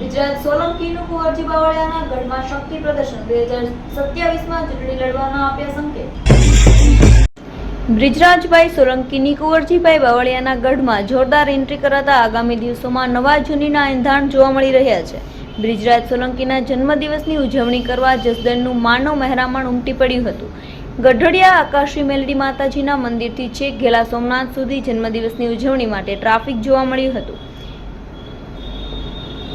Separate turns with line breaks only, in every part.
ગુજરાત સોલંકીનું કુંવરજી બાવળિયાના ગઢમાં શક્તિ પ્રદર્શન બે હજાર સત્યાવીસમાં ચૂંટણી લડવાના આપ્યા સંકેત. બ્રિજરાજભાઈ સોલંકીની કુંવરજીભાઈ બાવળિયાના ગઢમાં જોરદાર એન્ટ્રી કરાતા આગામી દિવસોમાં નવા જૂનીના એંધાણ જોવા મળી રહ્યા છે. બ્રિજરાજ સોલંકીના જન્મદિવસની ઉજવણી કરવા જસદણનું માનવ મહેરામણ ઉમટી પડ્યું હતું. ગઢડિયા આકાશી મેલડી માતાજીના મંદિરથી છેક ઘેલા સોમનાથ સુધી જન્મદિવસની ઉજવણી માટે ટ્રાફિક જોવા મળ્યું હતું.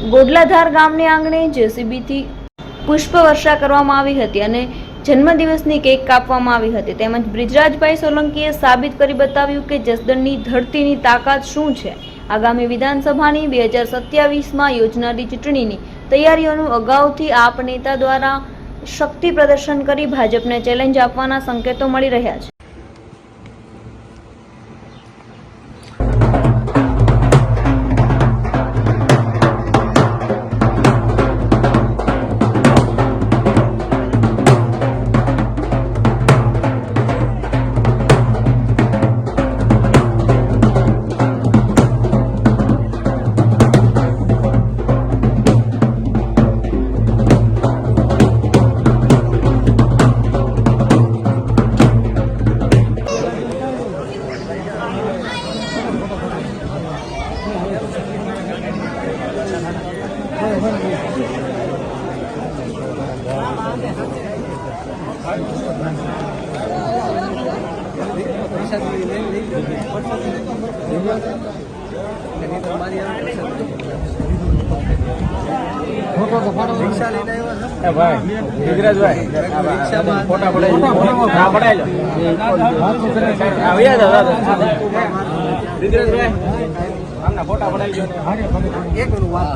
ગોડલાધાર ગામને આંગણે જેસીબીથી પુષ્પ વર્ષા કરવામાં આવી હતી અને જન્મદિવસની કેક કાપવામાં આવી હતી. તેમજ બ્રિજરાજભાઈ સોલંકીએ સાબિત કરી બતાવ્યું કે જસદણની ધરતીની તાકાત શું છે? આગામી વિધાનસભાની બે હજાર સત્યાવીસમાં યોજનારી ચૂંટણીની તૈયારીઓનું અગાઉથી આપ નેતા દ્વારા શક્તિ પ્રદર્શન કરી ભાજપને ચેલેન્જ આપવાના સંકેતો મળી રહ્યા છે.
ફોટા પડાવી હા પડાવી લો આવ્યા હતા દાદા વિગ્રજભાઈ આમના ફોટા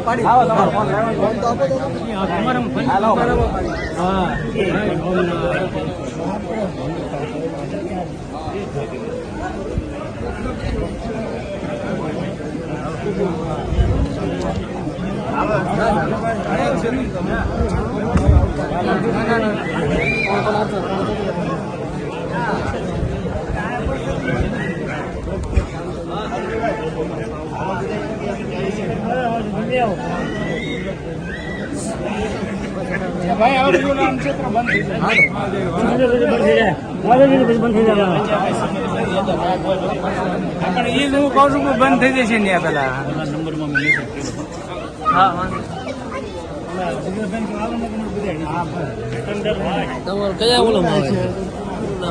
પડાવી લો આવો તમારો ફોન હાલો ભાઈ હવે બધું નામ ક્ષેત્ર બંધ થઈ પણ એ હું કહું છું કે બંધ થઈ જશે ને પેલા. હા તમારે કયા ઓલામાં આવે